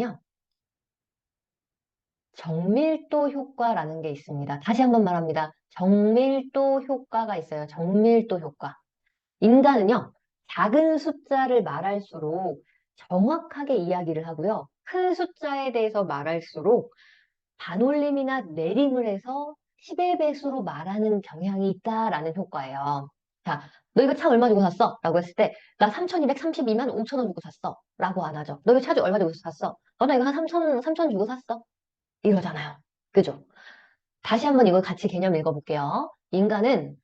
요 정밀도 효과라는 게 있습니다. 다시 한번 말합니다. 정밀도 효과가 있어요. 정밀도 효과. 인간은요, 작은 숫자를 말할수록 정확하게 이야기를 하고요. 큰 숫자에 대해서 말할수록 반올림이나 내림을 해서 10의 배수로 말하는 경향이 있다라는 효과예요. 자, 너 이거 차 얼마 주고 샀어? 라고 했을 때, 나 3,232만 5천 원 주고 샀어. 라고 안 하죠. 너 이거 차 얼마 주고 샀어? 어, 나 이거 한 3천, 3천 주고 샀어. 이러잖아요. 그죠? 다시 한번 이거 같이 개념 읽어볼게요. 인간은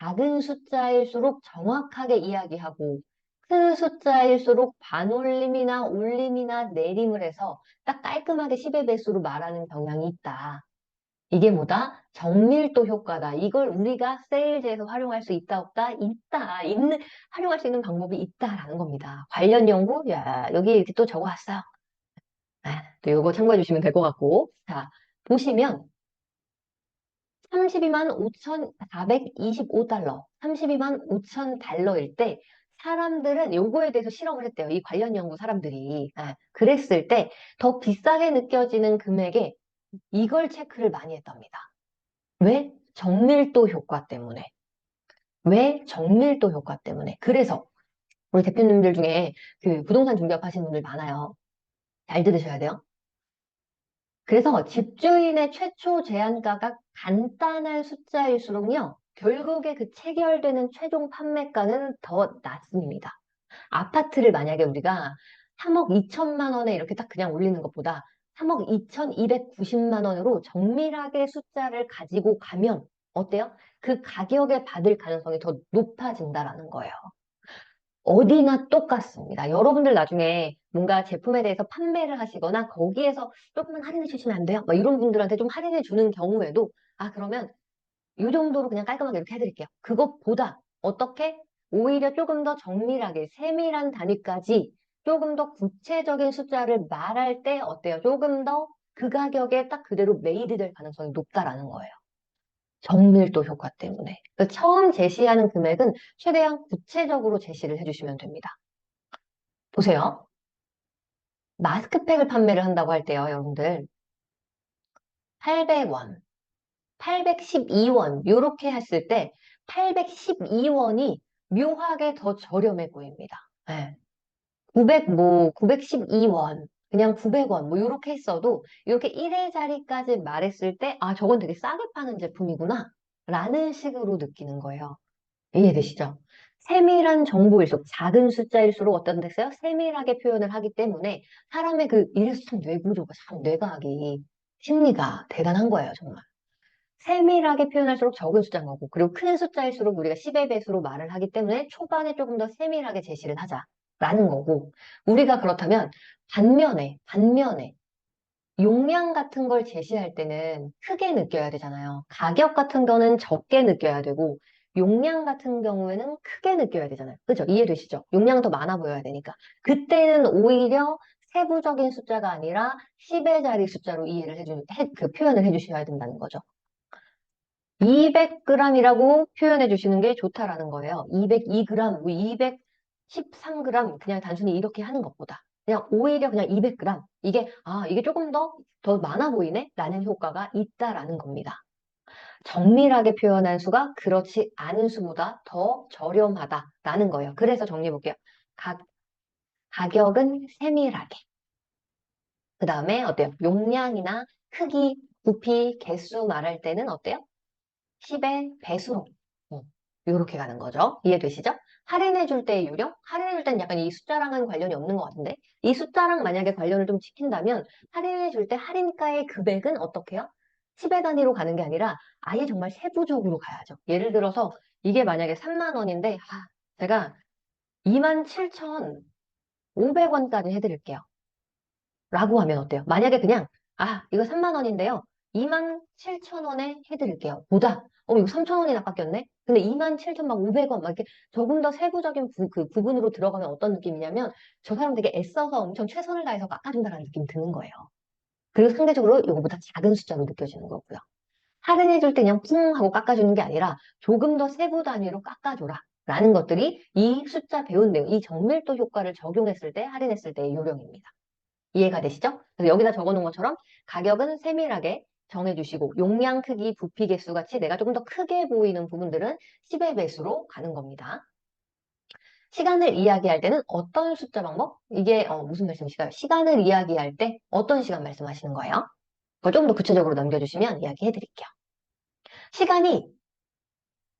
작은 숫자일수록 정확하게 이야기하고 큰 숫자일수록 반올림이나 올림이나 내림을 해서 딱 깔끔하게 10의 배수로 말하는 경향이 있다. 이게 뭐다? 정밀도 효과다. 이걸 우리가 세일즈에서 활용할 수 있다, 없다? 있다. 있는, 활용할 수 있는 방법이 있다라는 겁니다. 관련 연구? 야, 여기 이렇게 또 적어왔어요. 아, 또 요거 참고해 주시면 될 것 같고. 자, 보시면 32만 5,425달러, 32만 5천 달러일 때 사람들은 요거에 대해서 실험을 했대요. 이 관련 연구 사람들이. 아, 그랬을 때 더 비싸게 느껴지는 금액에 이걸 체크를 많이 했답니다. 왜? 정밀도 효과 때문에. 왜? 정밀도 효과 때문에. 그래서 우리 대표님들 중에 그 부동산 중개업 하시는 분들 많아요. 잘 들으셔야 돼요. 그래서 집주인의 최초 제한가가 간단한 숫자일수록요, 결국에 그 체결되는 최종 판매가는 더 낮습니다. 아파트를 만약에 우리가 3억 2천만 원에 이렇게 딱 그냥 올리는 것보다 3억 2,290만 원으로 정밀하게 숫자를 가지고 가면 어때요? 그 가격에 받을 가능성이 더 높아진다라는 거예요. 어디나 똑같습니다. 여러분들 나중에 뭔가 제품에 대해서 판매를 하시거나 거기에서 조금만 할인해 주시면 안 돼요? 막 이런 분들한테 좀 할인해 주는 경우에도 아 그러면 이 정도로 그냥 깔끔하게 이렇게 해드릴게요. 그것보다 어떻게 오히려 조금 더 정밀하게 세밀한 단위까지 조금 더 구체적인 숫자를 말할 때 어때요? 조금 더 그 가격에 딱 그대로 메이드 될 가능성이 높다라는 거예요. 정밀도 효과 때문에. 그래서 처음 제시하는 금액은 최대한 구체적으로 제시를 해주시면 됩니다. 보세요. 마스크팩을 판매를 한다고 할 때요, 여러분들. 800원, 812원, 요렇게 했을 때 812원이 묘하게 더 저렴해 보입니다. 네. 900, 뭐, 912원, 그냥 900원, 뭐, 요렇게 했어도, 이렇게 1회 자리까지 말했을 때, 아, 저건 되게 싸게 파는 제품이구나. 라는 식으로 느끼는 거예요. 이해되시죠? 세밀한 정보일수록, 작은 숫자일수록 어떤 데서요? 세밀하게 표현을 하기 때문에, 사람의 그, 이래서 참 뇌구조가 참 뇌과학이, 심리가 대단한 거예요, 정말. 세밀하게 표현할수록 적은 숫자인 거고, 그리고 큰 숫자일수록 우리가 10의 배수로 말을 하기 때문에 초반에 조금 더 세밀하게 제시를 하자. 라는 거고, 우리가 그렇다면 반면에, 반면에, 용량 같은 걸 제시할 때는 크게 느껴야 되잖아요. 가격 같은 거는 적게 느껴야 되고, 용량 같은 경우에는 크게 느껴야 되잖아요. 그죠? 이해되시죠? 용량 더 많아 보여야 되니까. 그때는 오히려 세부적인 숫자가 아니라 10의 자리 숫자로 이해를 해주, 해, 그 표현을 해주셔야 된다는 거죠. 200g이라고 표현해 주시는 게 좋다라는 거예요. 202g, 213g 그냥 단순히 이렇게 하는 것보다 그냥 오히려 그냥 200g 이게 아 이게 조금 더 더 많아 보이네 라는 효과가 있다라는 겁니다. 정밀하게 표현한 수가 그렇지 않은 수보다 더 저렴하다라는 거예요. 그래서 정리해 볼게요. 가, 가격은 세밀하게. 그 다음에 어때요? 용량이나 크기, 부피, 개수 말할 때는 어때요? 10의 배수로. 이렇게 가는 거죠. 이해되시죠? 할인해 줄 때의 유령? 할인해 줄 때는 약간 이 숫자랑은 관련이 없는 것 같은데 이 숫자랑 만약에 관련을 좀 지킨다면 할인해 줄 때 할인가의 금액은 어떻게 해요? 10의 단위로 가는 게 아니라 아예 정말 세부적으로 가야죠. 예를 들어서 이게 만약에 3만 원인데 아, 제가 2만 7천5백원까지 해드릴게요. 라고 하면 어때요? 만약에 그냥 아 이거 3만 원인데요. 2만 7천 원에 해드릴게요. 보다 어 이거 3천 원이나 깎였네? 근데 2만 7천 막 500원 막 이렇게 조금 더 세부적인 부, 그 부분으로 들어가면 어떤 느낌이냐면 저 사람 되게 애써서 엄청 최선을 다해서 깎아준다는 느낌이 드는 거예요. 그리고 상대적으로 이거보다 작은 숫자로 느껴지는 거고요. 할인해줄 때 그냥 쿵 하고 깎아주는 게 아니라 조금 더 세부 단위로 깎아줘라. 라는 것들이 이 숫자 배운 내용, 이 정밀도 효과를 적용했을 때, 할인했을 때의 요령입니다. 이해가 되시죠? 그래서 여기다 적어놓은 것처럼 가격은 세밀하게 정해주시고 용량, 크기, 부피 개수 같이 내가 조금 더 크게 보이는 부분들은 10의 배수로 가는 겁니다. 시간을 이야기할 때는 어떤 숫자 방법? 이게 어, 무슨 말씀이실까요? 시간을 이야기할 때 어떤 시간 말씀하시는 거예요? 그걸 조금 더 구체적으로 남겨주시면 이야기해 드릴게요. 시간이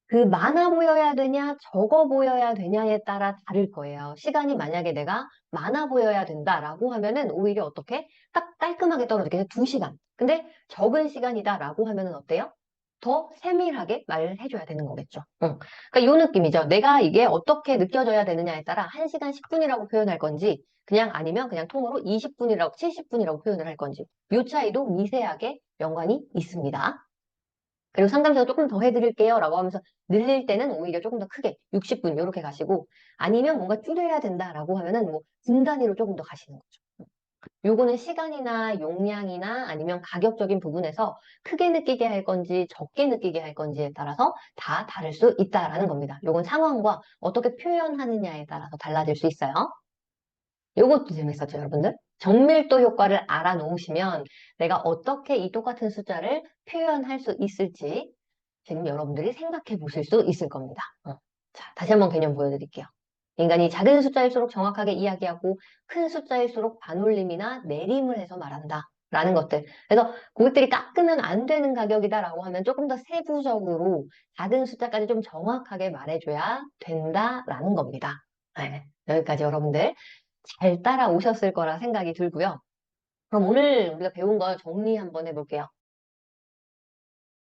그 많아 보여야 되냐, 적어 보여야 되냐에 따라 다를 거예요. 시간이 만약에 내가 많아 보여야 된다라고 하면은 오히려 어떻게 딱 깔끔하게 떨어지게 2시간. 근데 적은 시간이다라고 하면은 어때요? 더 세밀하게 말을 해줘야 되는 거겠죠. 응. 그러니까 이 느낌이죠. 내가 이게 어떻게 느껴져야 되느냐에 따라 1시간 10분이라고 표현할 건지 그냥 아니면 그냥 통으로 20분이라고 70분이라고 표현을 할 건지 이 차이도 미세하게 연관이 있습니다. 그리고 상담사가 조금 더 해드릴게요 라고 하면서 늘릴 때는 오히려 조금 더 크게 60분 이렇게 가시고 아니면 뭔가 줄여야 된다라고 하면은 뭐 분 단위로 조금 더 가시는 거죠. 요거는 시간이나 용량이나 아니면 가격적인 부분에서 크게 느끼게 할 건지 적게 느끼게 할 건지에 따라서 다 다를 수 있다라는 겁니다. 요건 상황과 어떻게 표현하느냐에 따라서 달라질 수 있어요. 요것도 재밌었죠, 여러분들? 정밀도 효과를 알아놓으시면 내가 어떻게 이 똑같은 숫자를 표현할 수 있을지 지금 여러분들이 생각해 보실 수 있을 겁니다. 어. 자, 다시 한번 개념 보여드릴게요. 인간이 작은 숫자일수록 정확하게 이야기하고 큰 숫자일수록 반올림이나 내림을 해서 말한다. 라는 것들. 그래서 고객들이 깎으면 안 되는 가격이다라고 하면 조금 더 세부적으로 작은 숫자까지 좀 정확하게 말해줘야 된다라는 겁니다. 네, 여기까지 여러분들 잘 따라오셨을 거라 생각이 들고요. 그럼 오늘 우리가 배운 거 정리 한번 해볼게요.